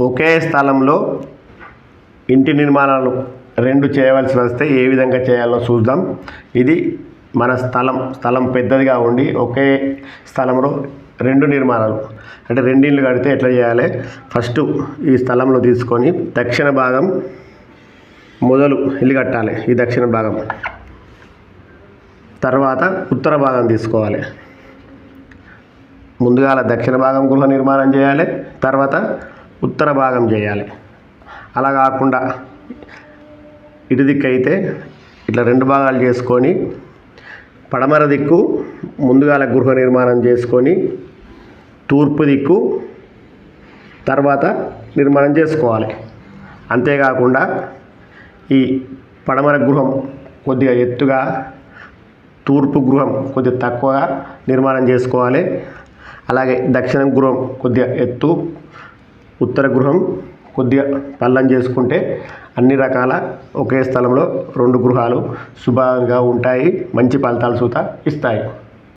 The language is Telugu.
ఒకే స్థలంలో ఇంటి నిర్మాణాలు రెండు చేయవలసి వస్తే ఏ విధంగా చేయాలో చూద్దాం. ఇది మన స్థలం స్థలం పెద్దదిగా ఉండి ఒకే స్థలంలో రెండు నిర్మాణాలు. అంటే రెండిళ్ళు కడితే ఎట్లా చేయాలి? ఫస్ట్ ఈ స్థలంలో తీసుకొని దక్షిణ భాగం మొదలు ఇల్లు కట్టాలి ఈ దక్షిణ భాగం. తర్వాత ఉత్తర భాగం తీసుకోవాలి. ముందుగా దక్షిణ భాగం గృహ నిర్మాణం చేయాలి. తర్వాత ఉత్తర భాగం చేయాలి. అలా కాకుండా ఇటు దిక్కు అయితే ఇట్లా రెండు భాగాలు చేసుకొని పడమర దిక్కు ముందుగాల గృహ నిర్మాణం చేసుకొని తూర్పు దిక్కు తర్వాత నిర్మాణం చేసుకోవాలి. అంతేకాకుండా ఈ పడమర గృహం కొద్దిగా ఎత్తుగా తూర్పు గృహం కొద్దిగా తక్కువగా నిర్మాణం చేసుకోవాలి. అలాగే దక్షిణ గృహం కొద్దిగా ఎత్తు ఉత్తర గృహం కొద్దిగా పల్లం చేసుకుంటే అన్ని రకాల ఒకే స్థలంలో రెండు గృహాలు శుభంగా ఉంటాయి మంచి ఫలితాలు సూత ఇస్తాయి.